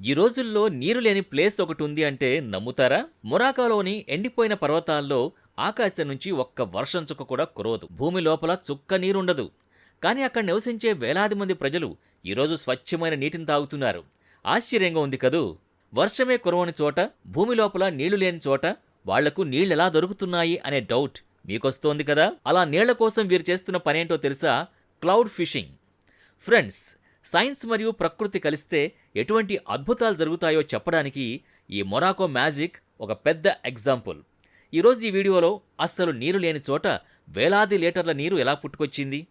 ఈ రోజుల్లో నీరు లేని ప్లేస్ ఒకటి ఉంది అంటే నమ్ముతారా? మొరాకాలోని ఎండిపోయిన పర్వతాల్లో ఆకాశం నుంచి ఒక్క వర్షం చుక్క కూడా కురవదు. భూమి లోపల చుక్క నీరుండదు. కానీ అక్కడ నివసించే వేలాది మంది ప్రజలు ఈరోజు స్వచ్ఛమైన నీటిని తాగుతున్నారు. ఆశ్చర్యంగా ఉంది కదూ? వర్షమే కురవని చోట భూమి లోపల నీళ్ళు లేని చోట వాళ్ళకు నీళ్ళెలా దొరుకుతున్నాయి అనే డౌట్ మీకొస్తోంది కదా? అలా నీళ్ళ కోసం వీరు చేస్తున్న పనేంటో తెలుసా? Cloud fishing. ఫ్రెండ్స్ సైన్స్ మరియు ప్రకృతి కలిస్తే ఎటువంటి అద్భుతాలు జరుగుతాయో చెప్పడానికి ఈ మొరాకో మ్యాజిక్ ఒక పెద్ద ఎగ్జాంపుల్. ఈరోజు ఈ వీడియోలో అస్సలు నీరు లేని చోట వేలాది లీటర్ల నీరు ఎలా పుట్టుకొచ్చింది?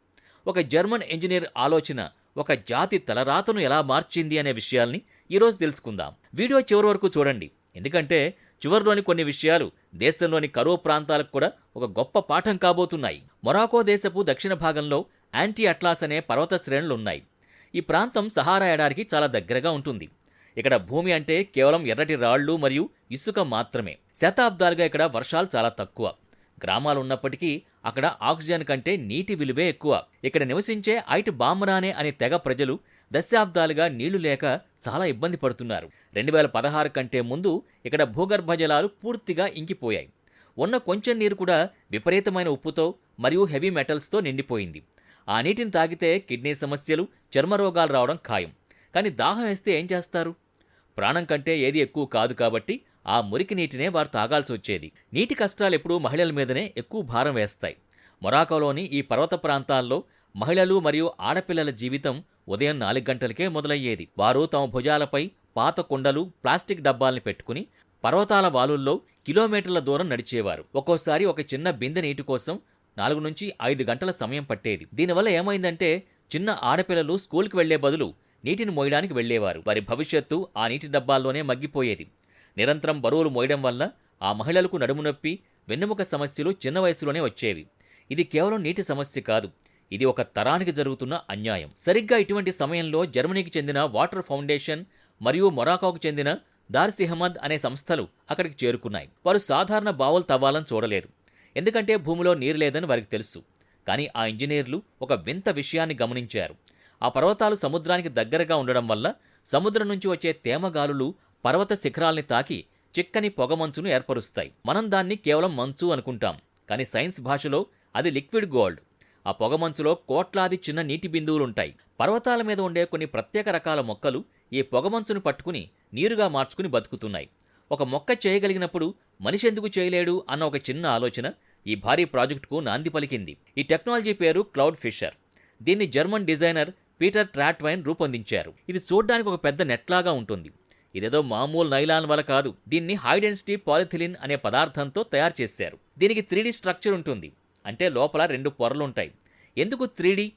ఒక జర్మన్ ఇంజనీర్ ఆలోచన ఒక జాతి తలరాతను ఎలా మార్చింది అనే విషయాల్ని ఈరోజు తెలుసుకుందాం. వీడియో చివరి వరకు చూడండి. ఎందుకంటే చివరిలోని కొన్ని విషయాలు దేశంలోని కరువు ప్రాంతాలకు కూడా ఒక గొప్ప పాఠం కాబోతున్నాయి. మొరాకో దేశపు దక్షిణ భాగంలో యాంటీ అట్లాస్ అనే పర్వత శ్రేణులు ఉన్నాయి. ఈ ప్రాంతం సహారా ఎడారికి చాలా దగ్గరగా ఉంటుంది. ఇక్కడ భూమి అంటే కేవలం ఎర్రటి రాళ్ళు మరియు ఇసుక మాత్రమే. శతాబ్దాలుగా ఇక్కడ వర్షాలు చాలా తక్కువ. గ్రామాలు ఉన్నప్పటికీ అక్కడ ఆక్సిజన్ కంటే నీటి విలువే ఎక్కువ. ఇక్కడ నివసించే ఐట్ బామ్రానే అనే తెగ ప్రజలు దశాబ్దాలుగా నీళ్ళు లేక చాలా ఇబ్బంది పడుతున్నారు. రెండు వేల పదహారు కంటే ముందు ఇక్కడ భూగర్భ జలాలు పూర్తిగా ఇంకిపోయాయి. ఉన్న కొంచెం నీరు కూడా విపరీతమైన ఉప్పుతో మరియు హెవీ మెటల్స్తో నిండిపోయింది. ఆ నీటిని తాగితే కిడ్నీ సమస్యలు చర్మ రోగాలు రావడం ఖాయం. కానీ దాహం వేస్తే ఏం చేస్తారు? ప్రాణం కంటే ఏది ఎక్కువ కాదు కాబట్టి ఆ మురికి నీటినే వారు తాగాల్సి వచ్చేది. నీటి కష్టాలు ఎప్పుడూ మహిళల మీదనే ఎక్కువ భారం వేస్తాయి. మొరాకోలోని ఈ పర్వత ప్రాంతాల్లో మహిళలు మరియు ఆడపిల్లల జీవితం ఉదయం నాలుగు గంటలకే మొదలయ్యేది. వారు తమ భుజాలపై పాత కుండలు ప్లాస్టిక్ డబ్బాల్ని పెట్టుకుని పర్వతాల వాలుల్లో కిలోమీటర్ల దూరం నడిచేవారు. ఒక్కోసారి ఒక చిన్న బిందె నీటి కోసం నాలుగు నుంచి ఐదు గంటల సమయం పట్టేది. దీనివల్ల ఏమైందంటే చిన్న ఆడపిల్లలు స్కూల్కి వెళ్ళే బదులు నీటిని మోయడానికి వెళ్ళేవారు వారి భవిష్యత్తు ఆ నీటి డబ్బాల్లోనే మగ్గిపోయేది. నిరంతరం బరువులు మోయడం వల్ల ఆ మహిళలకు నడుము నొప్పి వెన్నెముక సమస్యలు చిన్న వయసులోనే వచ్చేవి. ఇది కేవలం నీటి సమస్య కాదు. ఇది ఒక తరానికి జరుగుతున్న అన్యాయం. సరిగ్గా ఇటువంటి సమయంలో జర్మనీకి చెందిన వాటర్ ఫౌండేషన్ మరియు మొరాకోకు చెందిన దార్సిహమద్ అనే సంస్థలు అక్కడికి చేరుకున్నాయి. వారు సాధారణ బావులు తవ్వాలని చూడలేదు. ఎందుకంటే భూమిలో నీరు లేదని వారికి తెలుసు. కానీ ఆ ఇంజనీర్లు ఒక వింత విషయాన్ని గమనించారు. ఆ పర్వతాలు సముద్రానికి దగ్గరగా ఉండడం వల్ల సముద్రం నుంచి వచ్చే తేమగాలులు పర్వత శిఖరాల్ని తాకి చిక్కని పొగమంచును ఏర్పరుస్తాయి. మనం దాన్ని కేవలం మంచు అనుకుంటాం. కానీ సైన్స్ భాషలో అది లిక్విడ్ గోల్డ్. ఆ పొగమంచులో కోట్లాది చిన్న నీటి బిందువులుంటాయి. పర్వతాల మీద ఉండే కొన్ని ప్రత్యేక రకాల మొక్కలు ఈ పొగమంచును పట్టుకుని నీరుగా మార్చుకుని బతుకుతున్నాయి. ఒక మొక్క చేయగలిగినప్పుడు మనిషి ఎందుకు చేయలేడు అన్న ఒక చిన్న ఆలోచన ఈ భారీ ప్రాజెక్టుకు నాంది పలికింది. ఈ టెక్నాలజీ పేరు క్లౌడ్ ఫిషర్. దీన్ని జర్మన్ డిజైనర్ పీటర్ ట్రాట్వైన్ రూపొందించారు. ఇది చూడ్డానికి ఒక పెద్ద నెట్లాగా ఉంటుంది. ఇదేదో మామూలు నైలాన్ వల్ల కాదు. దీన్ని హై డెన్సిటీ పాలిథిలిన్ అనే పదార్థంతో తయారు చేశారు. దీనికి త్రీడీ స్ట్రక్చర్ ఉంటుంది. అంటే లోపల రెండు పొరలుంటాయి. ఎందుకు త్రీడీ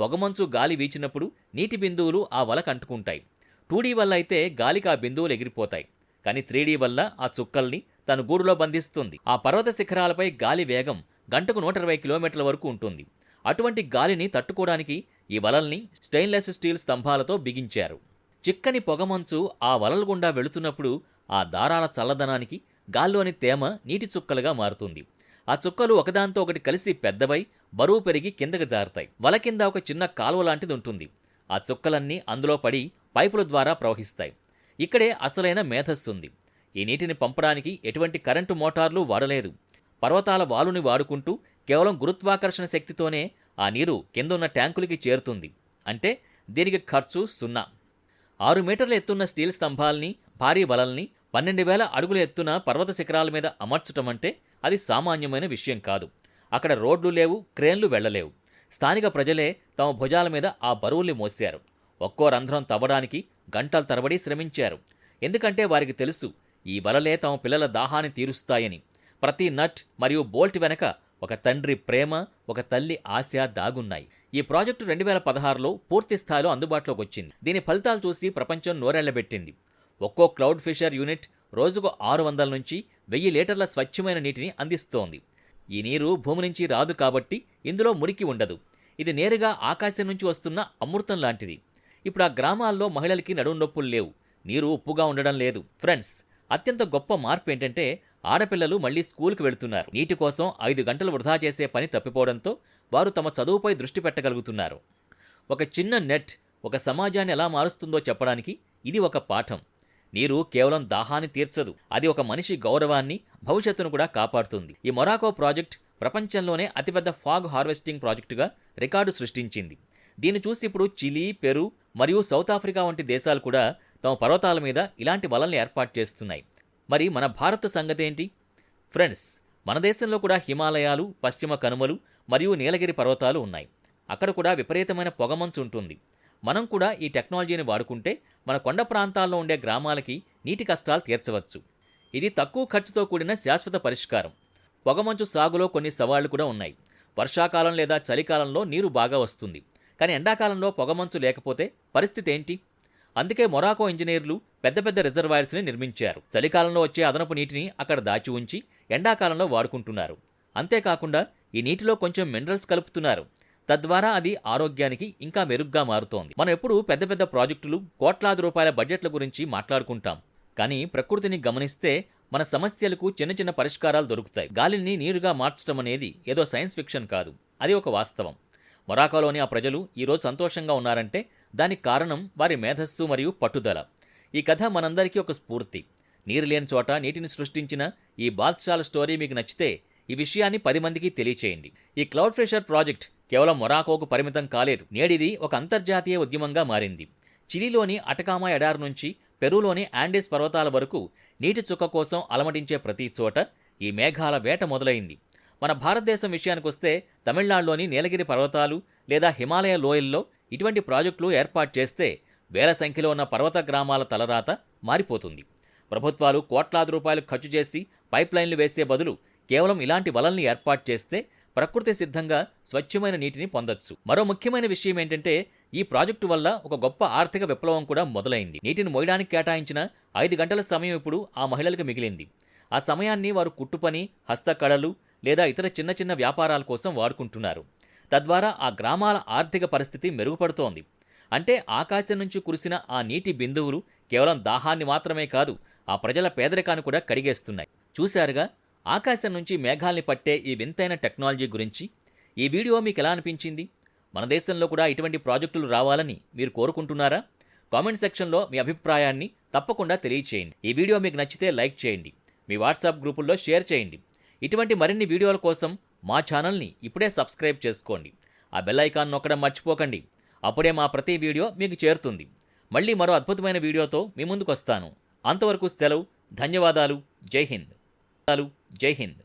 పొగమంచు గాలి వీచినప్పుడు నీటి బిందువులు ఆ వలకు అంటుకుంటాయి టూడీ వల్ల అయితే గాలికి ఆ బిందువులు ఎగిరిపోతాయి. కానీ త్రీడీ వల్ల ఆ చుక్కల్ని తన గూడులో బంధిస్తుంది. ఆ పర్వత శిఖరాలపై గాలి వేగం గంటకు నూట ఇరవై కిలోమీటర్ల వరకు ఉంటుంది. అటువంటి గాలిని తట్టుకోవడానికి ఈ వలల్ని స్టెయిన్లెస్ స్టీల్ స్తంభాలతో బిగించారు. చిక్కని పొగమంచు ఆ వలల గుండా వెళుతున్నప్పుడు ఆ దారాల చల్లదనానికి గాల్లోని తేమ నీటి చుక్కలుగా మారుతుంది. ఆ చుక్కలు ఒకదాంతో ఒకటి కలిసి పెద్దవై బరువు పెరిగి కిందకు జారుతాయి. వల కింద ఒక చిన్న కాలువ లాంటిది ఉంటుంది. ఆ చుక్కలన్నీ అందులో పడి పైపుల ద్వారా ప్రవహిస్తాయి. ఇక్కడే అసలైన మేధస్సుంది. ఈ నీటిని పంపడానికి ఎటువంటి కరెంటు మోటార్లు వాడలేదు. పర్వతాల వాలుని వాడుకుంటూ కేవలం గురుత్వాకర్షణ శక్తితోనే ఆ నీరు కిందున్న ట్యాంకులకి చేరుతుంది. అంటే దీనికి ఖర్చు సున్నా. ఆరు మీటర్ల ఎత్తున్న స్టీల్ స్తంభాల్ని భారీ వలల్ని పన్నెండు వేల అడుగుల ఎత్తున పర్వత శిఖరాల మీద అమర్చటం అంటే అది సామాన్యమైన విషయం కాదు. అక్కడ రోడ్లు లేవు క్రేన్లు వెళ్ళలేవు. స్థానిక ప్రజలే తమ భుజాల మీద ఆ బరువుల్ని మోశారు. ఒక్కో రంధ్రం తవ్వడానికి గంటల తరబడి శ్రమించారు. ఎందుకంటే వారికి తెలుసు ఈ వలలే తమ పిల్లల దాహాన్ని తీరుస్తాయని. ప్రతి నట్ మరియు బోల్ట్ వెనక ఒక తండ్రి ప్రేమ ఒక తల్లి ఆశ దాగున్నాయి. ఈ ప్రాజెక్టు రెండు వేల పదహారులో పూర్తి స్థాయిలో అందుబాటులోకి వచ్చింది దీని ఫలితాలు చూసి ప్రపంచం నోరెళ్ళబెట్టింది ఒక్కో క్లౌడ్ ఫిషర్ యూనిట్ రోజుకు ఆరు వందల నుంచి వెయ్యి లీటర్ల స్వచ్ఛమైన నీటిని అందిస్తోంది. ఈ నీరు భూమి నుంచి రాదు కాబట్టి ఇందులో మురికి ఉండదు. ఇది నేరుగా ఆకాశం నుంచి వస్తున్న అమృతం లాంటిది. ఇప్పుడు ఆ గ్రామాల్లో మహిళలకి నడుం నొప్పులు లేవు. నీరు ఉప్పుగా ఉండడం లేదు. ఫ్రెండ్స్ అత్యంత గొప్ప మార్పు ఏంటంటే ఆడపిల్లలు మళ్ళీ స్కూల్కి వెళుతున్నారు. నీటి కోసం ఐదు గంటలు వృధా చేసే పని తప్పిపోవడంతో వారు తమ చదువుపై దృష్టి పెట్టగలుగుతున్నారు. ఒక చిన్న నెట్ ఒక సమాజాన్ని ఎలా మారుస్తుందో చెప్పడానికి ఇది ఒక పాఠం. నీరు కేవలం దాహాన్ని తీర్చదు. అది ఒక మనిషి గౌరవాన్ని భవిష్యత్తును కూడా కాపాడుతుంది. ఈ మొరాకో ప్రాజెక్ట్ ప్రపంచంలోనే అతిపెద్ద ఫాగ్ హార్వెస్టింగ్ ప్రాజెక్టుగా రికార్డు సృష్టించింది. దీన్ని చూసి ఇప్పుడు చిలీ పెరు మరియు సౌత్ ఆఫ్రికా వంటి దేశాలు కూడా తమ పర్వతాల మీద ఇలాంటి వలల్ని ఏర్పాటు చేస్తున్నాయి. మరి మన భారత సంగతి ఏంటి ఫ్రెండ్స్ మన దేశంలో కూడా హిమాలయాలు పశ్చిమ కనుమలు మరియు నీలగిరి పర్వతాలు ఉన్నాయి. అక్కడ కూడా విపరీతమైన పొగమంచు ఉంటుంది. మనం కూడా ఈ టెక్నాలజీని వాడుకుంటే మన కొండ ప్రాంతాల్లో ఉండే గ్రామాలకి నీటి కష్టాలు తీర్చవచ్చు. ఇది తక్కువ ఖర్చుతో కూడిన శాశ్వత పరిష్కారం. పొగమంచు సాగులో కొన్ని సవాళ్ళు కూడా ఉన్నాయి. వర్షాకాలం లేదా చలికాలంలో నీరు బాగా వస్తుంది. కానీ ఎండాకాలంలో పొగమంచు లేకపోతే పరిస్థితి ఏంటి? అందుకే మొరాకో ఇంజనీర్లు పెద్ద పెద్ద రిజర్వాయర్స్ని నిర్మించారు. చలికాలంలో వచ్చే అదనపు నీటిని అక్కడ దాచి ఉంచి ఎండాకాలంలో వాడుకుంటున్నారు. అంతేకాకుండా ఈ నీటిలో కొంచెం మినరల్స్ కలుపుతున్నారు. తద్వారా అది ఆరోగ్యానికి ఇంకా మెరుగ్గా మారుతోంది. మనం ఎప్పుడు పెద్ద పెద్ద ప్రాజెక్టులు కోట్లాది రూపాయల బడ్జెట్ల గురించి మాట్లాడుకుంటాం. కానీ ప్రకృతిని గమనిస్తే మన సమస్యలకు చిన్న చిన్న పరిష్కారాలు దొరుకుతాయి. గాలిని నీరుగా మార్చడం అనేది ఏదో సైన్స్ ఫిక్షన్ కాదు. అది ఒక వాస్తవం. మొరాకోలోని ఆ ప్రజలు ఈరోజు సంతోషంగా ఉన్నారంటే దానికి కారణం వారి మేధస్సు మరియు పట్టుదల. ఈ కథ మనందరికీ ఒక స్ఫూర్తి. నీరు లేని చోట నీటిని సృష్టించిన ఈ బాద్షాల స్టోరీ మీకు నచ్చితే ఈ విషయాన్ని పది మందికి తెలియచేయండి. ఈ క్లౌడ్ ఫ్రెషర్ ప్రాజెక్ట్ కేవలం మొరాకోకు పరిమితం కాలేదు. నేడిది ఒక అంతర్జాతీయ ఉద్యమంగా మారింది. చిలీలోని అటకామా ఎడార్ నుంచి పెరూలోని ఆండీస్ పర్వతాల వరకు నీటి చుక్క కోసం అలమటించే ప్రతి చోట ఈ మేఘాల వేట మొదలైంది. మన భారతదేశం విషయానికొస్తే తమిళనాడులోని నీలగిరి పర్వతాలు లేదా హిమాలయ లోయల్లో ఇటువంటి ప్రాజెక్టులు ఏర్పాటు చేస్తే వేల సంఖ్యలో ఉన్న పర్వత గ్రామాల తలరాత మారిపోతుంది. ప్రభుత్వాలు కోట్లాది రూపాయలు ఖర్చు చేసి పైప్లైన్లు వేసే బదులు కేవలం ఇలాంటి వలల్ని ఏర్పాటు చేస్తే ప్రకృతి సిద్ధంగా స్వచ్ఛమైన నీటిని పొందొచ్చు. మరో ముఖ్యమైన విషయం ఏంటంటే ఈ ప్రాజెక్టు వల్ల ఒక గొప్ప ఆర్థిక విప్లవం కూడా మొదలైంది. నీటిని మోయడానికి కేటాయించిన ఐదు గంటల సమయం ఇప్పుడు ఆ మహిళలకు మిగిలింది. ఆ సమయాన్ని వారు కుట్టుపని హస్తకళలు లేదా ఇతర చిన్న చిన్న వ్యాపారాల కోసం వాడుకుంటున్నారు. తద్వారా ఆ గ్రామాల ఆర్థిక పరిస్థితి మెరుగుపడుతోంది. అంటే ఆకాశం నుంచి కురిసిన ఆ నీటి బిందువులు కేవలం దాహాన్ని మాత్రమే కాదు ఆ ప్రజల పేదరికాన్ని కూడా కడిగేస్తున్నాయి. చూశారుగా ఆకాశం నుంచి మేఘాల్ని పట్టే ఈ వింతైన టెక్నాలజీ గురించి. ఈ వీడియో మీకు ఎలా అనిపించింది? మన దేశంలో కూడా ఇటువంటి ప్రాజెక్టులు రావాలని మీరు కోరుకుంటున్నారా? కామెంట్ సెక్షన్లో మీ అభిప్రాయాన్ని తప్పకుండా తెలియచేయండి. ఈ వీడియో మీకు నచ్చితే లైక్ చేయండి. మీ వాట్సాప్ గ్రూపుల్లో షేర్ చేయండి. ఇటువంటి మరిన్ని వీడియోల కోసం మా ఛానల్ని ఇప్పుడే సబ్స్క్రైబ్ చేసుకోండి. ఆ బెల్ ఐకాన్ నొక్కడం మర్చిపోకండి. అప్పుడే మా ప్రతి వీడియో మీకు చేరుతుంది. మళ్ళీ మరో అద్భుతమైన వీడియోతో మీ ముందుకు వస్తాను అంతవరకు సెలవు ధన్యవాదాలు జై హింద్. జై హింద్.